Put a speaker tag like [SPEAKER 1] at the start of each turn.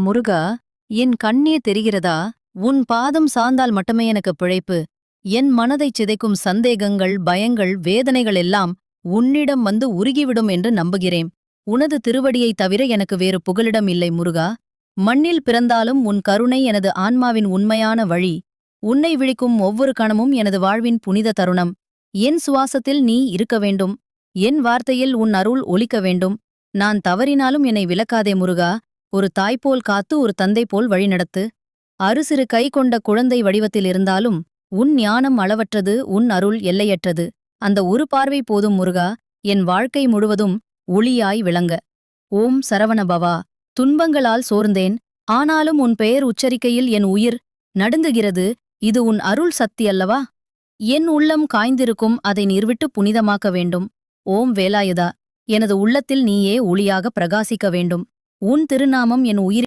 [SPEAKER 1] முருகா என் கண்ணே தெரிகிறதா? உன் பாதம் சார்ந்தால் மட்டுமே எனக்கு பிழைப்பு. என் மனதைச் சிதைக்கும் சந்தேகங்கள் பயங்கள் வேதனைகள் எல்லாம் உன்னிடம் வந்து உருகிவிடும் என்று நம்புகிறேன். உனது திருவடியைத் தவிர எனக்கு வேறு புகலிடம் இல்லை முருகா. மண்ணில் பிறந்தாலும் உன் கருணை எனது ஆன்மாவின் உண்மையான வழி. உன்னை விழிக்கும் ஒவ்வொரு கணமும் எனது வாழ்வின் புனித தருணம். என் சுவாசத்தில் நீ இருக்க வேண்டும். என் வார்த்தையில் உன் அருள் ஒலிக்க வேண்டும். நான் தவறினாலும் என்னை விலக்காதே முருகா. ஒரு தாய்போல் காத்து ஒரு தந்தை போல் வழிநடத்து அறுசிறு கை கொண்ட குழந்தை வடிவத்தில் இருந்தாலும் உன் ஞானம் அளவற்றது உன் அருள் எல்லையற்றது. அந்த ஒரு பார்வை போதும் முருகா என் வாழ்க்கை முழுவதும் ஒளியாய் விளங்க. ஓம் சரவணபவா துன்பங்களால் சோர்ந்தேன் ஆனாலும் உன் பெயர் உச்சரிக்கையில் என் உயிர் நடுங்குகிறது இது உன் அருள் சக்தி அல்லவா என் உள்ளம் காய்ந்திருக்கும் அதை நிர்விட்டு புனிதமாக்க வேண்டும். ஓம் வேலாயுதா எனது உள்ளத்தில் நீயே ஒளியாக பிரகாசிக்க வேண்டும். உன் திருநாமம் என் உயிர்